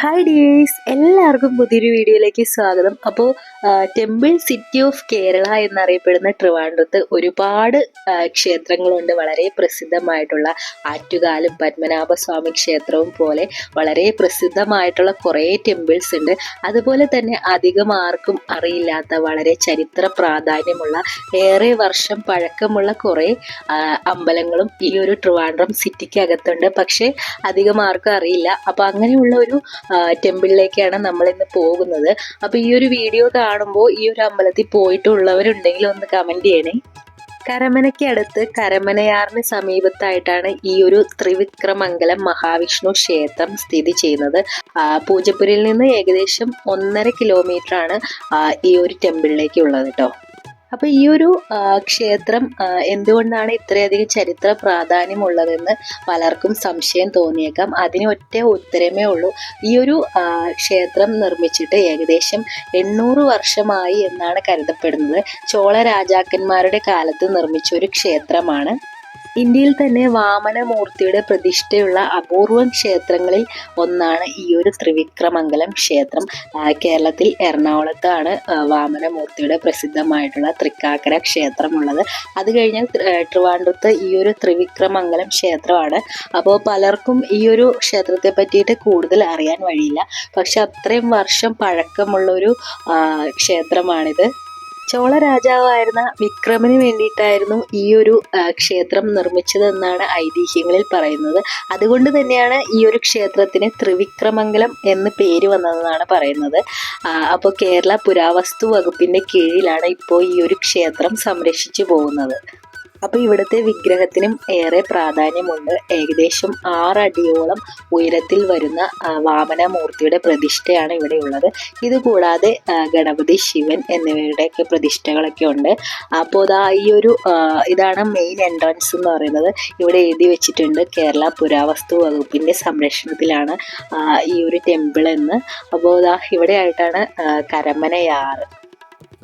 Hi dears എല്ലാവർക്കും പുതിയൊരു വീഡിയോയിലേക്ക് സ്വാഗതം. അപ്പോൾ ടെമ്പിൾ സിറ്റി ഓഫ് കേരള എന്നറിയപ്പെടുന്ന ട്രിവാൻഡ്രത്ത് ഒരുപാട് ക്ഷേത്രങ്ങളുണ്ട്. വളരെ പ്രസിദ്ധമായിട്ടുള്ള ആറ്റുകാലും പത്മനാഭസ്വാമി ക്ഷേത്രവും പോലെ വളരെ പ്രസിദ്ധമായിട്ടുള്ള കുറേ ടെമ്പിൾസ് ഉണ്ട്. അതുപോലെ തന്നെ അധികം ആർക്കും അറിയില്ലാത്ത വളരെ ചരിത്ര പ്രാധാന്യമുള്ള ഏറെ വർഷം പഴക്കമുള്ള കുറേ അമ്പലങ്ങളും ഈ ഒരു ട്രിവാൻഡ്രം സിറ്റിക്ക് അകത്തുണ്ട് പക്ഷേ അധികം ആർക്കും അറിയില്ല. അപ്പോൾ അങ്ങനെയുള്ള ഒരു ടെമ്പിളിലേക്കാണ് നമ്മൾ ഇന്ന് പോകുന്നത്. അപ്പോൾ ഈ ഒരു വീഡിയോ കാണുമ്പോൾ ഈ ഒരു അമ്പലത്തിൽ പോയിട്ടുള്ളവരുണ്ടെങ്കിൽ ഒന്ന് കമന്റ് ചെയ്യണേ. കരമനയ്ക്ക് അടുത്ത് കരമനയാറിന് സമീപത്തായിട്ടാണ് ഈ ഒരു ത്രിവിക്രമംഗലം മഹാവിഷ്ണു ക്ഷേത്രം സ്ഥിതി ചെയ്യുന്നത്. ആ, നിന്ന് ഏകദേശം ഒന്നര കിലോമീറ്ററാണ് ഈ ഒരു ടെമ്പിളിലേക്ക് ഉള്ളത് കേട്ടോ അപ്പൊ ഈ ഒരു ക്ഷേത്രം എന്തുകൊണ്ടാണ് ഇത്രയധികം ചരിത്ര പ്രാധാന്യമുള്ളതെന്ന് പലർക്കും സംശയം തോന്നിയേക്കാം. അതിന് ഒറ്റ ഉത്തരമേ ഉള്ളൂ. ഈ ഒരു ക്ഷേത്രം നിർമ്മിച്ചിട്ട് ഏകദേശം എണ്ണൂറ് വർഷമായി എന്നാണ് കരുതപ്പെടുന്നത്. ചോള രാജാക്കന്മാരുടെ കാലത്ത് നിർമ്മിച്ച ഒരു ക്ഷേത്രമാണ്. ഇന്ത്യയിൽ തന്നെ വാമനമൂർത്തിയുടെ പ്രതിഷ്ഠയുള്ള അപൂർവം ക്ഷേത്രങ്ങളിൽ ഒന്നാണ് ഈ ഒരു ത്രിവിക്രമംഗലം ക്ഷേത്രം. കേരളത്തിൽ എറണാകുളത്താണ് വാമനമൂർത്തിയുടെ പ്രസിദ്ധമായിട്ടുള്ള തൃക്കാക്കര ക്ഷേത്രമുള്ളത്. അത് കഴിഞ്ഞാൽ ട്രിവാൻഡ്രത്ത് ഈ ഒരു ത്രിവിക്രമംഗലം ക്ഷേത്രമാണ്. അപ്പോൾ പലർക്കും ഈ ഒരു ക്ഷേത്രത്തെ പറ്റിയിട്ട് കൂടുതൽ അറിയാൻ വഴിയില്ല. പക്ഷെ അത്രയും വർഷം പഴക്കമുള്ളൊരു ക്ഷേത്രമാണിത്. ചോള രാജാവായിരുന്ന വിക്രമന് വേണ്ടിയിട്ടായിരുന്നു ഈ ഒരു ക്ഷേത്രം നിർമ്മിച്ചതെന്നാണ് ഐതിഹ്യങ്ങളിൽ പറയുന്നത്. അതുകൊണ്ട് തന്നെയാണ് ഈ ഒരു ക്ഷേത്രത്തിന് ത്രിവിക്രമംഗലം എന്ന് പേര് വന്നതെന്നാണ് പറയുന്നത്. അപ്പോൾ കേരള പുരാവസ്തു വകുപ്പിന്റെ കീഴിലാണ് ഇപ്പോൾ ഈ ഒരു ക്ഷേത്രം സംരക്ഷിച്ചു പോകുന്നത്. അപ്പോൾ ഇവിടുത്തെ വിഗ്രഹത്തിനും ഏറെ പ്രാധാന്യമുണ്ട്. ഏകദേശം ആറടിയോളം ഉയരത്തിൽ വരുന്ന വാമനമൂർത്തിയുടെ പ്രതിഷ്ഠയാണ് ഇവിടെ ഉള്ളത്. ഇതുകൂടാതെ ഗണപതി ശിവൻ എന്നിവയുടെയൊക്കെ പ്രതിഷ്ഠകളൊക്കെ ഉണ്ട്. അപ്പോൾ ദാ ഈ ഒരു ഇതാണ് മെയിൻ എൻട്രൻസ് എന്ന് പറയുന്നത്. ഇവിടെ എഴുതി വെച്ചിട്ടുണ്ട് കേരള പുരാവസ്തു വകുപ്പിന്റെ സംരക്ഷണത്തിലാണ് ഈ ഒരു ടെമ്പിൾ എന്ന്. അപ്പോൾ ദാ ഇവിടെ ആയിട്ടാണ് കരമനയാറ്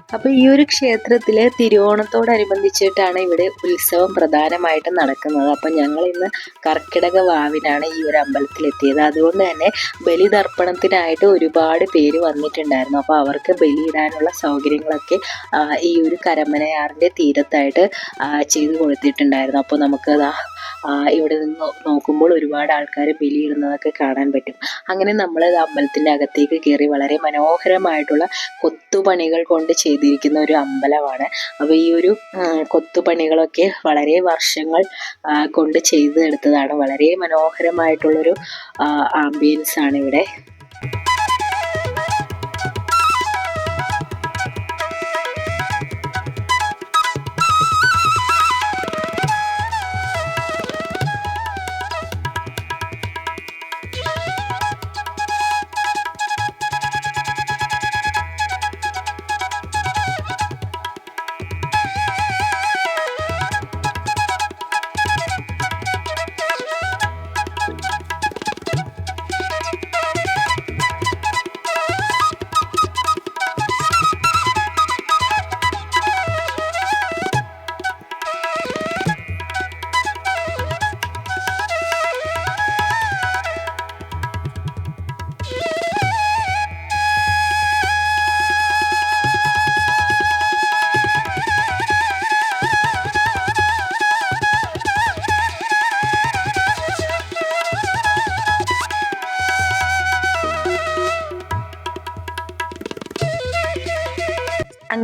അപ്പോൾ ഈ ഒരു ക്ഷേത്രത്തിലെ തിരുവോണത്തോടനുബന്ധിച്ചിട്ടാണ് ഇവിടെ ഉത്സവം പ്രധാനമായിട്ട് നടക്കുന്നത്. അപ്പോൾ ഞങ്ങൾ ഇന്ന് കർക്കിടക വാവിനാണ് ഈ ഒരു അമ്പലത്തിലെത്തിയത്. അതുകൊണ്ട് തന്നെ ബലിതർപ്പണത്തിനായിട്ട് ഒരുപാട് പേര് വന്നിട്ടുണ്ടായിരുന്നു. അപ്പോൾ അവർക്ക് ബലിയിടാനുള്ള സൗകര്യങ്ങളൊക്കെ ഈ ഒരു കരമനയാറിന്റെ തീരത്തായിട്ട് ചെയ്തു കൊടുത്തിട്ടുണ്ടായിരുന്നു. അപ്പോൾ നമുക്ക് ആ, ഇവിടെ നിന്ന് നോക്കുമ്പോൾ ഒരുപാട് ആൾക്കാർ ബലിയിടുന്നതൊക്കെ കാണാൻ പറ്റും. അങ്ങനെ നമ്മൾ അമ്പലത്തിന്റെ അകത്തേക്ക് കയറി വളരെ മനോഹരമായിട്ടുള്ള കൊത്തുപണികൾ കൊണ്ട് ചെയ്തിരിക്കുന്ന ഒരു അമ്പലമാണ്. അപ്പോൾ ഈ ഒരു കൊത്തുപണികളൊക്കെ വളരെ വർഷങ്ങൾ കൊണ്ട് ചെയ്തെടുത്തതാണ്. വളരെ മനോഹരമായിട്ടുള്ളൊരു ആംബിയൻസ് ആണ് ഇവിടെ.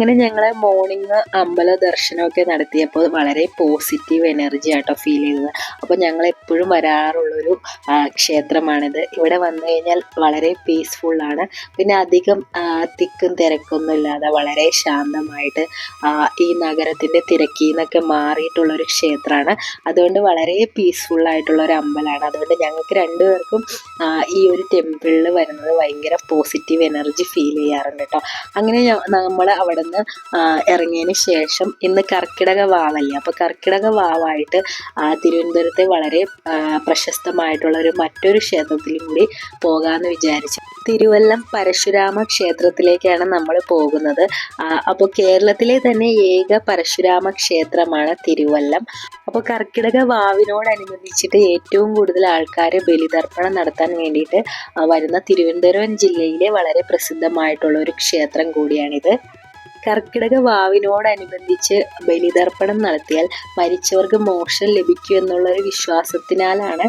അങ്ങനെ ഞങ്ങൾ മോർണിംഗ് അമ്പല ദർശനമൊക്കെ നടത്തിയപ്പോൾ വളരെ പോസിറ്റീവ് എനർജി ആട്ടോ ഫീൽ ചെയ്തത്. അപ്പോൾ ഞങ്ങൾ എപ്പോഴും വരാറുള്ളൊരു ക്ഷേത്രമാണിത്. ഇവിടെ വന്നു കഴിഞ്ഞാൽ വളരെ പീസ്ഫുള്ളാണ് പിന്നെ അധികം തിക്കും തിരക്കൊന്നും ഇല്ലാതെ വളരെ ശാന്തമായിട്ട് ഈ നഗരത്തിന്റെ തിരക്കിൽ നിന്നൊക്കെ മാറിയിട്ടുള്ളൊരു ക്ഷേത്രമാണ്. അതുകൊണ്ട് വളരെ പീസ്ഫുള്ളായിട്ടുള്ളൊരു അമ്പലമാണ്. അതുകൊണ്ട് ഞങ്ങൾക്ക് രണ്ടുപേർക്കും ഈ ഒരു ടെമ്പിളിൽ വരുന്നത് ഭയങ്കര പോസിറ്റീവ് എനർജി ഫീൽ ചെയ്യാറുണ്ട് കേട്ടോ അങ്ങനെ നമ്മൾ അവിടെ ആ, ഇറങ്ങിയതിന് ശേഷം ഇന്ന് കർക്കിടക വാവല്ലേ? അപ്പോൾ കർക്കിടക വാവായിട്ട് തിരുവനന്തപുരത്തെ വളരെ പ്രശസ്തമായിട്ടുള്ള ഒരു മറ്റൊരു ക്ഷേത്രത്തിലും കൂടി പോകാമെന്ന് വിചാരിച്ചു. തിരുവല്ലം പരശുരാമ ക്ഷേത്രത്തിലേക്കാണ് നമ്മൾ പോകുന്നത്. അപ്പോൾ കേരളത്തിലെ തന്നെ ഏക പരശുരാമ ക്ഷേത്രമാണ് തിരുവല്ലം. അപ്പോൾ കർക്കിടക വാവിനോടനുബന്ധിച്ചിട്ട് ഏറ്റവും കൂടുതൽ ആൾക്കാർ ബലിതർപ്പണം നടത്താൻ വേണ്ടിയിട്ട് വരുന്ന തിരുവനന്തപുരം ജില്ലയിലെ വളരെ പ്രസിദ്ധമായിട്ടുള്ള ഒരു ക്ഷേത്രം കൂടിയാണിത്. കർക്കിടക വാവിനോടനുബന്ധിച്ച് ബലിതർപ്പണം നടത്തിയാൽ മരിച്ചവർക്ക് മോക്ഷം ലഭിക്കും എന്നുള്ള ഒരു വിശ്വാസത്തിനാലാണ്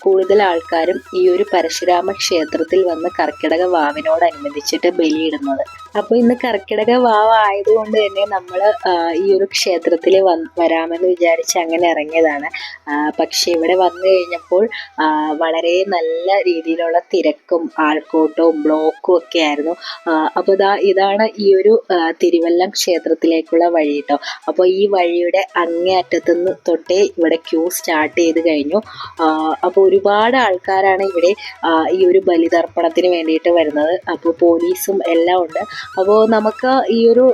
കൂടുതൽ ആൾക്കാരും ഈ ഒരു പരശുരാമ ക്ഷേത്രത്തിൽ വന്ന് കർക്കിടക വാവിനോടനുബന്ധിച്ചിട്ട് ബലിയിടുന്നത്. അപ്പോൾ ഇന്ന് കർക്കിടക വാവ ആയതുകൊണ്ട് തന്നെ നമ്മൾ ഈ ഒരു ക്ഷേത്രത്തിൽ വരാമെന്ന് വിചാരിച്ച് അങ്ങനെ ഇറങ്ങിയതാണ്. പക്ഷെ ഇവിടെ വന്നു കഴിഞ്ഞപ്പോൾ വളരെ നല്ല രീതിയിലുള്ള തിരക്കും ആൾക്കൂട്ടവും ബ്ലോക്കും ഒക്കെ ആയിരുന്നു. അപ്പോൾ ഇതാ ഇതാണ് ഈ ഒരു തിരുവല്ലം ക്ഷേത്രത്തിലേക്കുള്ള വഴി കേട്ടോ അപ്പോൾ ഈ വഴിയുടെ അങ്ങേ അറ്റത്തുനിന്ന് തൊട്ടേ ഇവിടെ ക്യൂ സ്റ്റാർട്ട് ചെയ്ത് കഴിഞ്ഞു. അപ്പോൾ ഒരുപാട് ആൾക്കാരാണ് ഇവിടെ ഈ ഒരു ബലിതർപ്പണത്തിന് വേണ്ടിയിട്ട് വരുന്നത്. അപ്പോൾ പോലീസും എല്ലാം ഉണ്ട്. അപ്പോൾ നമുക്ക് ഈ ഒരു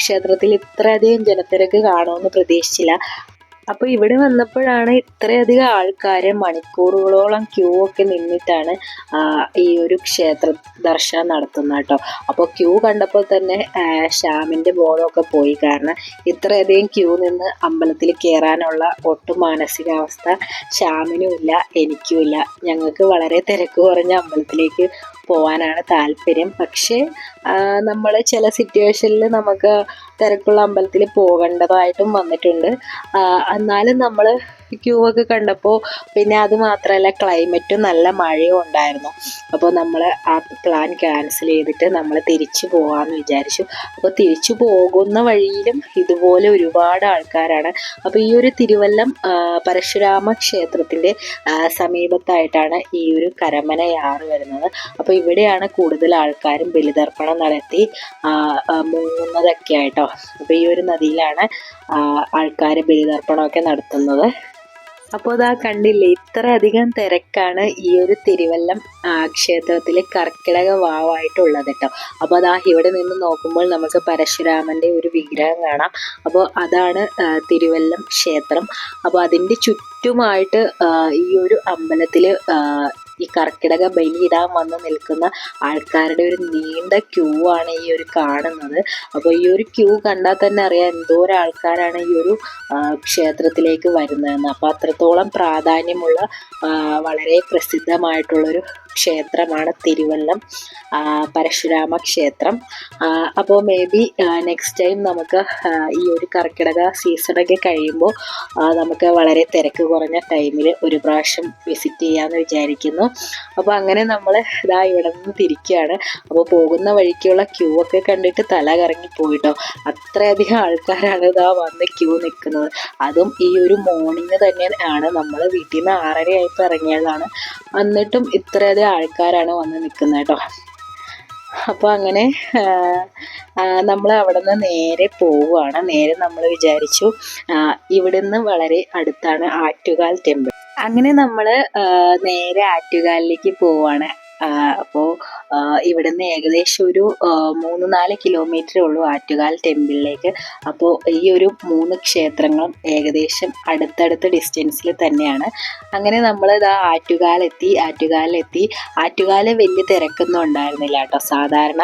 ക്ഷേത്രത്തിൽ ഇത്രയധികം ജനത്തിരക്ക് കാണുമെന്ന് പ്രതീക്ഷിച്ചില്ല. അപ്പോൾ ഇവിടെ വന്നപ്പോഴാണ് ഇത്രയധികം ആൾക്കാർ മണിക്കൂറുകളോളം ക്യൂ ഒക്കെ നിന്നിട്ടാണ് ഈ ഒരു ക്ഷേത്ര ദർശനം നടത്തുന്നത് കേട്ടോ. അപ്പോൾ ക്യൂ കണ്ടപ്പോൾ തന്നെ ശ്യാമിന്റെ ബോധമൊക്കെ പോയി. കാരണം ഇത്രയധികം ക്യൂ നിന്ന് അമ്പലത്തിൽ കയറാനുള്ള ഒട്ടും മാനസികാവസ്ഥ ശ്യാമിനും ഇല്ല എനിക്കും ഇല്ല ഞങ്ങൾക്ക് വളരെ തിരക്ക് കുറഞ്ഞ അമ്പലത്തിലേക്ക് പോകാനാണ് താല്പര്യം. പക്ഷേ നമ്മൾ ചില സിറ്റുവേഷനിൽ നമുക്ക് തിരക്കുള്ള അമ്പലത്തിൽ പോകേണ്ടതായിട്ടും വന്നിട്ടുണ്ട്. എന്നാലും നമ്മൾ ക്യൂ ഒക്കെ കണ്ടപ്പോൾ പിന്നെ അത് മാത്രമല്ല ക്ലൈമറ്റും നല്ല മഴയും ഉണ്ടായിരുന്നു. അപ്പോൾ നമ്മൾ ആ പ്ലാൻ ക്യാൻസൽ ചെയ്തിട്ട് നമ്മൾ തിരിച്ചു പോകാമെന്ന് വിചാരിച്ചു. അപ്പോൾ തിരിച്ചു പോകുന്ന വഴിയിലും ഇതുപോലെ ഒരുപാട് ആൾക്കാരാണ്. അപ്പോൾ ഈ ഒരു തിരുവല്ലം പരശുരാമ ക്ഷേത്രത്തിന്റെ സമീപത്തായിട്ടാണ് ഈ ഒരു കരമനയാറ് വരുന്നത്. അപ്പോൾ ഇവിടെയാണ് കൂടുതൽ ആൾക്കാരും ബലിതർപ്പണം നടത്തി മുങ്ങുന്നതൊക്കെ ആയിട്ടോ അപ്പോൾ ഈ ഒരു നദിയിലാണ് ആൾക്കാർ ബലിതർപ്പണമൊക്കെ നടത്തുന്നത്. അപ്പോൾ അതാ കണ്ടില്ലേ ഇത്ര അധികം തിരക്കാണ് ഈ ഒരു തിരുവല്ലം ക്ഷേത്രത്തിൽ കർക്കിടക വാവായിട്ടുള്ളത് കേട്ടോ. അപ്പോൾ അതാ ഇവിടെ നിന്ന് നോക്കുമ്പോൾ നമുക്ക് പരശുരാമന്റെ ഒരു വിഗ്രഹം കാണാം. അപ്പോൾ അതാണ് തിരുവല്ലം ക്ഷേത്രം. അപ്പോൾ അതിന്റെ ചുറ്റുമായിട്ട് ഈ ഒരു അമ്പലത്തിൽ ഈ കർക്കിടക ബലിയിടാൻ വന്ന് നിൽക്കുന്ന ആൾക്കാരുടെ ഒരു നീണ്ട ക്യൂ ആണ് ഈ ഒരു കാണുന്നത്. അപ്പോൾ ഈ ഒരു ക്യൂ കണ്ടാൽ തന്നെ അറിയാം എന്തോരം ആൾക്കാരാണ് ഈ ഒരു ക്ഷേത്രത്തിലേക്ക് വരുന്നതെന്ന്. അപ്പോൾ അത്രത്തോളം പ്രാധാന്യമുള്ള വളരെ പ്രസിദ്ധമായിട്ടുള്ളൊരു ക്ഷേത്രമാണ് തിരുവല്ലം പരശുരാമ ക്ഷേത്രം. അപ്പോൾ മേ ബി നെക്സ്റ്റ് ടൈം നമുക്ക് ഈ ഒരു കർക്കിടക സീസണൊക്കെ കഴിയുമ്പോൾ നമുക്ക് വളരെ തിരക്ക് കുറഞ്ഞ ടൈമിൽ ഒരു പ്രാവശ്യം വിസിറ്റ് ചെയ്യാമെന്ന് വിചാരിക്കുന്നു. അപ്പോൾ അങ്ങനെ നമ്മൾ ഇതാ ഇവിടെ നിന്ന് തിരിക്കുകയാണ് അപ്പോൾ പോകുന്ന വഴിക്കുള്ള ക്യൂ ഒക്കെ കണ്ടിട്ട് തല കറങ്ങി പോയിട്ടോ. അത്രയധികം ആൾക്കാരാണ് ഇതാ വന്ന് ക്യൂ നിൽക്കുന്നത് അതും ഈ ഒരു മോർണിംഗ് തന്നെയാണ് നമ്മൾ വീട്ടിൽ നിന്ന് ആറര ആയപ്പോൾ ഇറങ്ങിയതാണ്. എന്നിട്ടും ഇത്രയധികം ആൾക്കാരാണ് വന്ന് നിൽക്കുന്നത് കേട്ടോ. അപ്പോൾ അങ്ങനെ നമ്മൾ അവിടെ നിന്ന് നേരെ പോവുകയാണ്. നേരെ നമ്മൾ വിചാരിച്ചു ഇവിടുന്ന് വളരെ അടുത്താണ് ആറ്റുകാൽ ടെമ്പിൾ. അങ്ങനെ നമ്മൾ നേരെ ആറ്റുകാലിലേക്ക് പോവാണ് അപ്പോൾ ഇവിടുന്ന് ഏകദേശം ഒരു മൂന്ന് നാല് കിലോമീറ്റർ ഉള്ളൂ ആറ്റുകാൽ ടെമ്പിളിലേക്ക് അപ്പോൾ ഈ ഒരു മൂന്ന് ക്ഷേത്രങ്ങളും ഏകദേശം അടുത്തടുത്ത ഡിസ്റ്റൻസിൽ തന്നെയാണ്. അങ്ങനെ നമ്മൾ ഇതാ ആറ്റുകാലെത്തി ആറ്റുകാലെത്തി. ആറ്റുകാൽ വലിയ തിരക്കൊന്നും ഉണ്ടായിരുന്നില്ല കേട്ടോ. സാധാരണ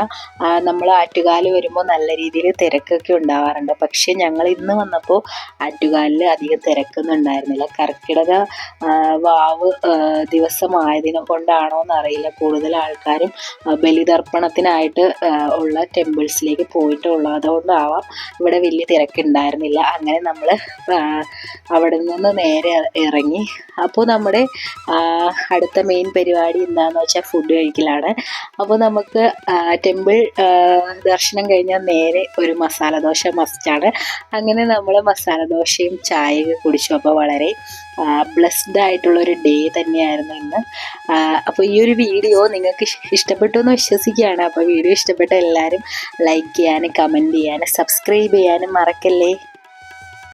നമ്മൾ ആറ്റുകാൽ വരുമ്പോൾ നല്ല രീതിയിൽ തിരക്കൊക്കെ ഉണ്ടാവാറുണ്ട്. പക്ഷേ ഞങ്ങൾ ഇന്ന് വന്നപ്പോൾ ആറ്റുകാലിൽ അധികം തിരക്കൊന്നും ഉണ്ടായിരുന്നില്ല. കർക്കിടക വാവ് ദിവസമായതിനെ കൊണ്ടാണോ എന്നറിയില്ല കൂടുതൽ ആൾക്കാരും ബലിതർപ്പണത്തിനായിട്ട് ഉള്ള ടെമ്പിൾസിലേക്ക് പോയിട്ടുള്ളത് അതുകൊണ്ടാവാം ഇവിടെ വലിയ തിരക്കുണ്ടായിരുന്നില്ല. അങ്ങനെ നമ്മൾ അവിടെ നിന്ന് നേരെ ഇറങ്ങി. അപ്പോൾ നമ്മുടെ അടുത്ത മെയിൻ പരിപാടി എന്താണെന്ന് വെച്ചാൽ ഫുഡ് കഴിക്കലാണ്. അപ്പോൾ നമുക്ക് ടെമ്പിൾ ദർശനം കഴിഞ്ഞാൽ നേരെ ഒരു മസാല ദോശ മസ്റ്റാണ് അങ്ങനെ നമ്മൾ മസാല ദോശയും ചായയൊക്കെ കുടിച്ചു. അപ്പോൾ വളരെ ബ്ലെസ്ഡ് ആയിട്ടുള്ള ഒരു ഡേ തന്നെയായിരുന്നു ഇന്ന്. അപ്പോൾ ഈ ഒരു വീഡിയോ നിങ്ങൾക്ക് ഇഷ്- ഇഷ്ടപ്പെട്ടു എന്ന് വിശ്വസിക്കുകയാണ്. അപ്പോൾ വീഡിയോ ഇഷ്ടപ്പെട്ട എല്ലാവരും ലൈക്ക് ചെയ്യാനും കമന്റ് ചെയ്യാനും സബ്സ്ക്രൈബ് ചെയ്യാനും മറക്കല്ലേ?